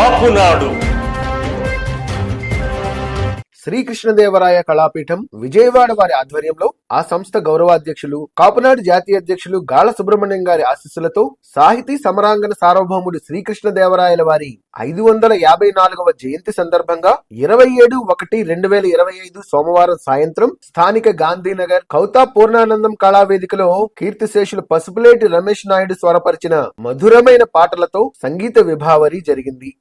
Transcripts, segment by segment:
కాపునాడు. శ్రీకృష్ణదేవరాయ కళాపీఠం విజయవాడ వారి ఆధ్వర్యంలో ఆ సంస్థ గౌరవాధ్యక్షులు కాపునాడు జాతీయ అధ్యక్షులు గాళ సుబ్రహ్మణ్యం గారి ఆశీస్సులతో సాహితీ సమరాంగణ సార్వభౌముడు శ్రీకృష్ణదేవరాయల వారి ఐదు వందల యాభై నాలుగవ జయంతి సందర్భంగా ఇరవై ఏడు ఒకటి రెండు వేల ఇరవై ఐదు సోమవారం సాయంత్రం స్థానిక గాంధీనగర్ కౌతా పూర్ణానందం కళావేదికలో కీర్తిశేషులు పసుపులేటి రమేష్ నాయుడు స్వరపరిచిన మధురమైన పాటలతో సంగీత విభావరి జరిగింది.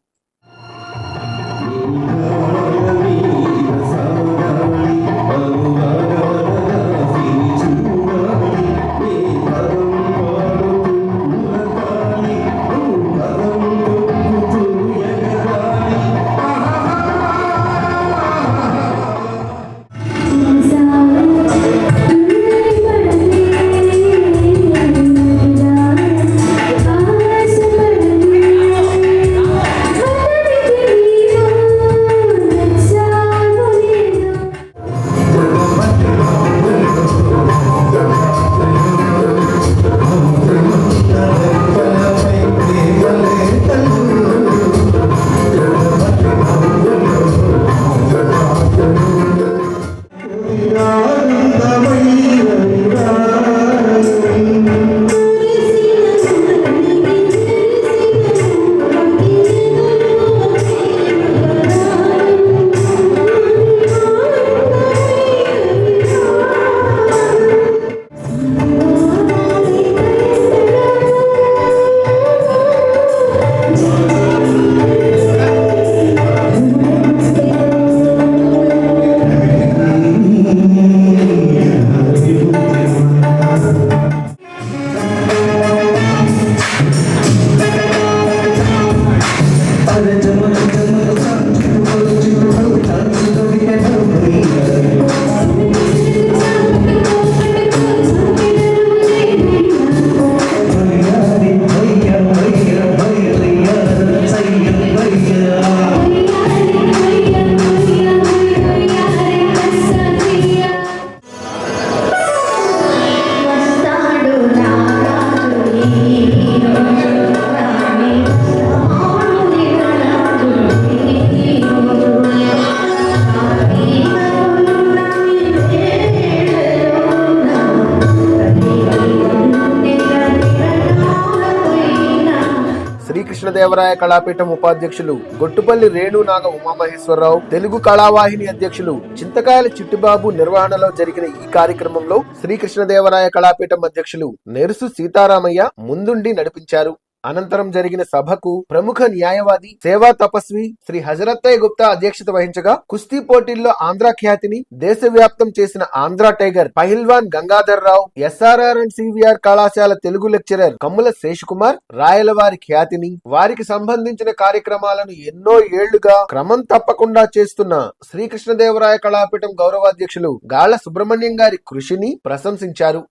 కృష్ణదేవరాయ కళాపీఠం ఉపాధ్యక్షులు గొట్టుపల్లి రేణు నాగ ఉమామహేశ్వరరావు తెలుగు కళావాహిని అధ్యక్షులు చింతకాయల చిట్టిబాబు నిర్వహణలో జరిగిన ఈ కార్యక్రమంలో శ్రీకృష్ణదేవరాయ కళాపీఠం అధ్యక్షులు నెరుసు సీతారామయ్య ముందుండి నడిపించారు. అనంతరం జరిగిన సభకు ప్రముఖ న్యాయవాది సేవా తపస్వి శ్రీ హజరత్తయ్య గుప్తా అధ్యక్షత వహించగా కుస్తీ పోటీల్లో ఆంధ్ర ఖ్యాతిని దేశవ్యాప్తం చేసిన Andhra tiger Pahilwan Gangadhar Rao SRR and CVR కళాశాల తెలుగు లెక్చరర్ కమ్ముల శేషకుమార్ రాయలవారి ఖ్యాతిని వారికి సంబంధించిన కార్యక్రమాలను ఎన్నో ఏళ్ళుగా క్రమం తప్పకుండా చేస్తున్న శ్రీకృష్ణదేవరాయ కళాపీఠం గౌరవాధ్యక్షులు గాళ్ళ సుబ్రహ్మణ్యం గారి కృషిని ప్రశంసించారు.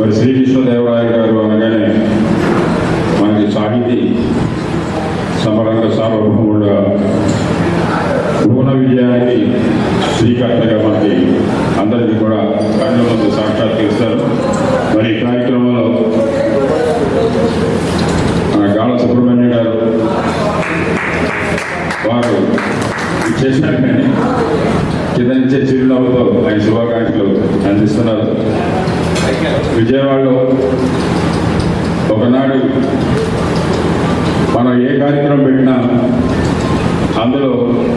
మరి శ్రీకృష్ణదేవరాయ గారు అనగానే మనకి సమరంగ సార్వభౌముడుగా భువన విజయానికి శ్రీకర్తగా మనకి అందరికీ కూడా కళ్ళ ముందు సాక్షాత్కరిస్తారు మరి ఈ కార్యక్రమంలో మన గాల సుబ్రహ్మణ్య గారు వారు చేసినట్టుగానే కింద నుంచే చిరునవ్వుతో ఆయన శుభాకాంక్షలు అందిస్తున్నారు. విజయవాడలో ఒకనాడు మనం ఏ కార్యక్రమం పెట్టినా అందులో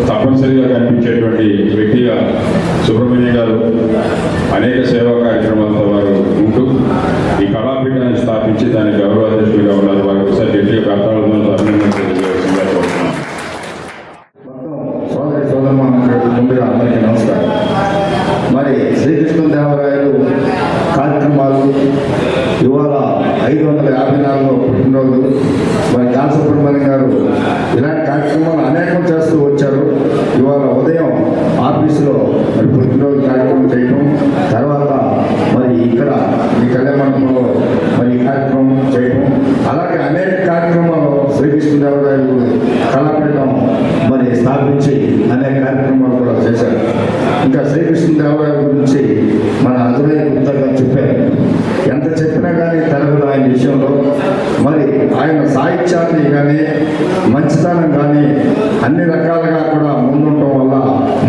తప్పనిసరిగా కనిపించేటువంటి వ్యక్తిగా సుబ్రహ్మణ్య గారు అనేక సేవా కార్యక్రమాలతో వారు ఉంటూ ఈ కళాపీఠాన్ని స్థాపించి దానికి గౌరవాధ్యక్షులుగా ఉన్నారు. వారికి ఒకసారి గట్టిగా కర్తాలను అభినందనలు తెలియజేయాల్సిందిగా సోదరి ముందుగా అందరికీ నమస్కారం. మరి శ్రీకృష్ణదేవరాయలు కార్యక్రమాలు ఇవాళ ఐదు వందల యాభై నాలుగులో పుట్టినరోజు మరి కాసుబ్రహ్మణ్యం గారు ఇలాంటి కార్యక్రమాలు అనేకం చేస్తూ వచ్చారు. ఇవాళ ఉదయం ఆఫీసులో మరి పుట్టినరోజు కార్యక్రమం చేయటం తర్వాత మరి ఇక్కడ ఈ కళ్యాణ మండపంలో మరి కార్యక్రమం చేయటం అలా మంచితనం కానీ అన్ని రకాలుగా కూడా ముందుండటం వల్ల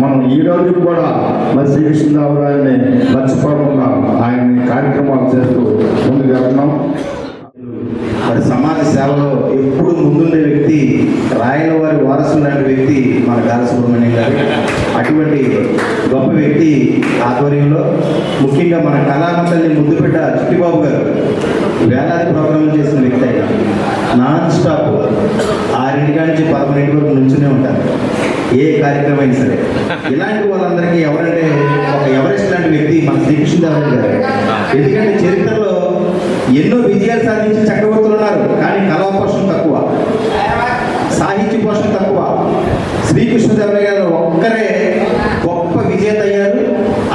మనం ఈ రోజు కూడా మరి శ్రీకృష్ణరావు గారిని మర్చిపోకుండా ఆయన్ని కార్యక్రమాలు చేస్తూ ముందుకు వెళ్తున్నాం. మరి సమాజ సేవలో ఎప్పుడు ముందుండే వ్యక్తి రాయల వారి వారసు లాంటి వ్యక్తి మన గాలసుబ్రహ్మణ్యం గారు. అటువంటి గొప్ప వ్యక్తి ఆధ్వర్యంలో ముఖ్యంగా మన కళామంతల్ని ముందు పెట్ట చిట్టిబాబు గారు వేలాది ప్రోగ్రాంలు చేసిన వ్యక్తి ఆయన. Non stop. ఆరింటి నుంచి పదకొండింటి వరకు నుంచునే ఉంటారు. ఏ కార్యక్రమం అయినా సరే. ఇలాంటి వాళ్ళందరికీ ఎవరంటే ఒక ఎవరెస్ట్ లాంటి వ్యక్తి మన శ్రీకృష్ణదేవరాయ గారు. ఎందుకంటే చరిత్రలో ఎన్నో విజయాలు సాధించి చక్రవర్తి ఉన్నారు కానీ కళా పోషణ తక్కువ. సాహిత్య పోషణ తక్కువ. శ్రీకృష్ణదేవరాయ గారు ఒక్కరే గొప్ప విజేత అయ్యారు.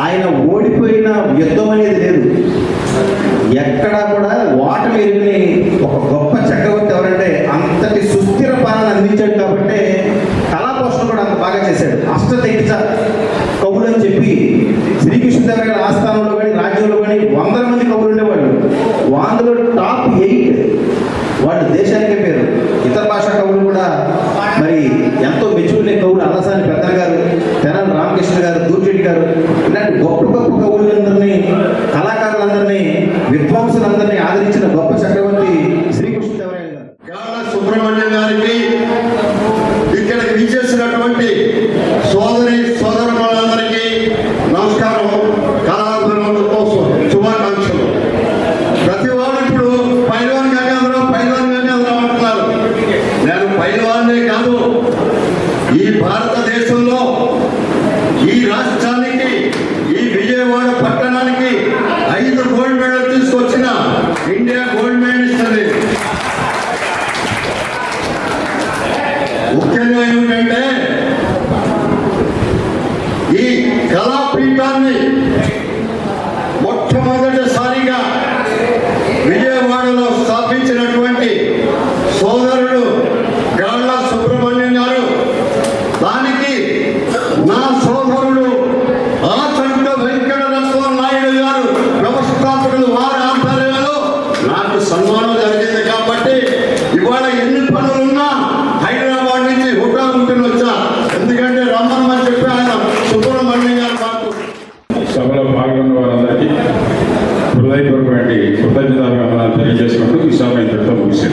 ఆయన ఓడిపోయిన యుద్ధం అనేది లేదు. ఎక్కడా కూడా ఓటమి ఎరుగని ఒక గొప్ప చక్రవర్తి ఎవరంటే అంతటి సుస్థిర పాలన అందించాడు కాబట్టి కళా పోషణ కూడా అంత బాగా చేశాడు అష్ట దిగ్గజ కవులు అని చెప్పి శ్రీకృష్ణదేవరాయ గారి ఆస్థానంలో కానీ రాజ్యంలో కానీ వందల మంది కవులు ఉండేవాళ్ళు అందులో టాప్ ఎయిట్ వాళ్ళు దేశానికే పేరు. ఇతర భాషా కవులు కూడా మరి ఎంతో మెచ్చుకునే కవులు అల్లసాని పెద్దల గారు తెనాల రామకృష్ణ గారు దూర్జెడ్డి గారు ఇలాంటి గొప్ప గొప్ప కవులందరినీ కళాకారులందరినీ విద్వాంసులందరినీ ఆదరించిన గొప్ప చక్రవర్తి శ్రీకృష్ణదేవరాయ గారు. సుబ్రహ్మణ్యం గారికి ఇక్కడికి విచ్చేసినటువంటి సోదరి సోదరులందరికీ నమస్కారం కళాభిమానుల కోసం శుభాకాంక్షలు ప్రతి వాడు ఇప్పుడు పైల్వాన్ గంగాధరం పైల్వాన్ గంగాధరం అంటున్నారు నేను పైల్వాన్నే కాదు ఈ భారతదేశంలో ఈ రాష్ట్రానికి ఈ విజయవాడ పట్టణానికి ఐదు గోల్డ్ మెడల్ తీసుకొచ్చిన ఇండియా గోల్డ్ మెడలిస్ట్ అని ముఖ్యంగా ఏమిటంటే ఈ కళాపీఠాన్ని మొట్టమొదటిసారిగా విజయవాడలో స్థాపించిన Bey, sohbet eden arkadaşlarımızın teşekkür ederim. Çok isabet ettim bu isim.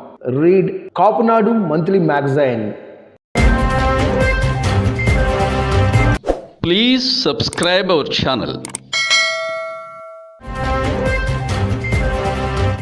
Read Kapunadu monthly magazine Please subscribe our channel